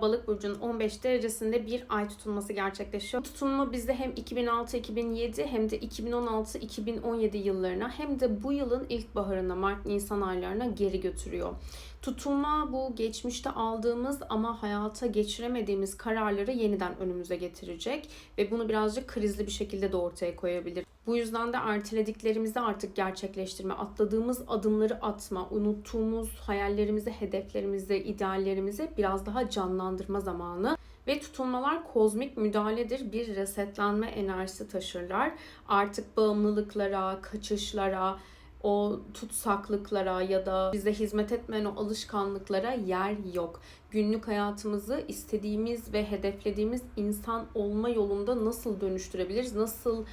Balık burcunun 15 derecesinde bir ay tutulması gerçekleşiyor. Tutulma bizde hem 2006-2007 hem de 2016-2017 yıllarına hem de bu yılın ilkbaharına Mart-Nisan aylarına geri götürüyor. Tutulma bu geçmişte aldığımız ama hayata geçiremediğimiz kararları yeniden önümüze getirecek ve bunu birazcık krizli bir şekilde de ortaya koyabilir. Bu yüzden de ertelediklerimizi artık gerçekleştirme, atladığımız adımları atma, unuttuğumuz hayallerimizi, hedeflerimizi, ideallerimizi biraz daha canlandırma zamanı. Ve tutulmalar kozmik müdahaledir. Bir resetlenme enerjisi taşırlar. Artık bağımlılıklara, kaçışlara, o tutsaklıklara ya da bize hizmet etmeyen o alışkanlıklara yer yok. Günlük hayatımızı istediğimiz ve hedeflediğimiz insan olma yolunda nasıl dönüştürebiliriz? Nasıl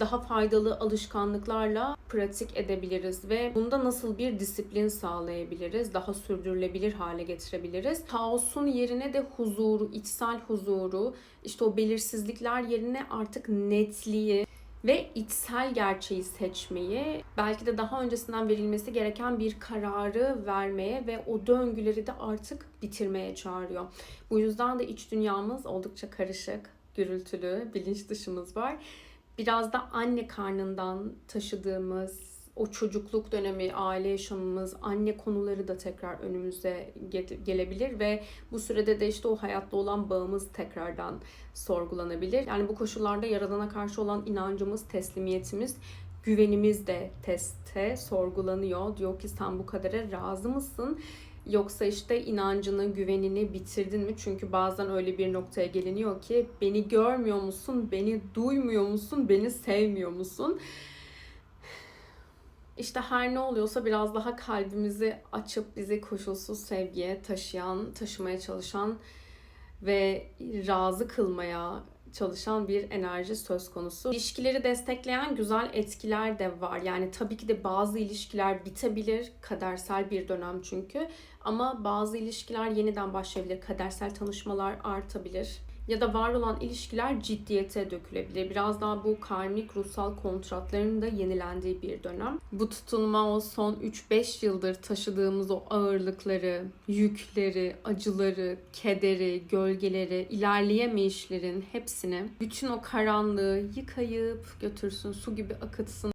daha faydalı alışkanlıklarla pratik edebiliriz ve bunda nasıl bir disiplin sağlayabiliriz, daha sürdürülebilir hale getirebiliriz. Kaosun yerine de huzuru, içsel huzuru, işte o belirsizlikler yerine artık netliği ve içsel gerçeği seçmeyi, belki de daha öncesinden verilmesi gereken bir kararı vermeye ve o döngüleri de artık bitirmeye çağırıyor. Bu yüzden de iç dünyamız oldukça karışık, gürültülü, bilinç dışımız var biraz da anne karnından taşıdığımız o çocukluk dönemi, aile yaşamımız, anne konuları da tekrar önümüze gelebilir ve bu sürede de işte o hayatta olan bağımız tekrardan sorgulanabilir. Yani bu koşullarda yaradana karşı olan inancımız, teslimiyetimiz, güvenimiz de teste sorgulanıyor. Diyor ki sen bu kadara razı mısın? Yoksa işte inancını, güvenini bitirdin mi? Çünkü bazen öyle bir noktaya geliniyor ki beni görmüyor musun? Beni duymuyor musun? Beni sevmiyor musun? İşte her ne oluyorsa biraz daha kalbimizi açıp bizi koşulsuz sevgiye taşıyan, taşımaya çalışan ve razı kılmaya çalışan bir enerji söz konusu. İlişkileri destekleyen güzel etkiler de var. Yani tabii ki de bazı ilişkiler bitebilir. Kadersel bir dönem çünkü. Ama bazı ilişkiler yeniden başlayabilir. Kadersel tanışmalar artabilir. Ya da var olan ilişkiler ciddiyete dökülebilir. Biraz daha bu karmik ruhsal kontratların da yenilendiği bir dönem. Bu tutulma o son 3-5 yıldır taşıdığımız o ağırlıkları, yükleri, acıları, kederi, gölgeleri, ilerleyemeyişlerin hepsini bütün o karanlığı yıkayıp götürsün, su gibi akıtsın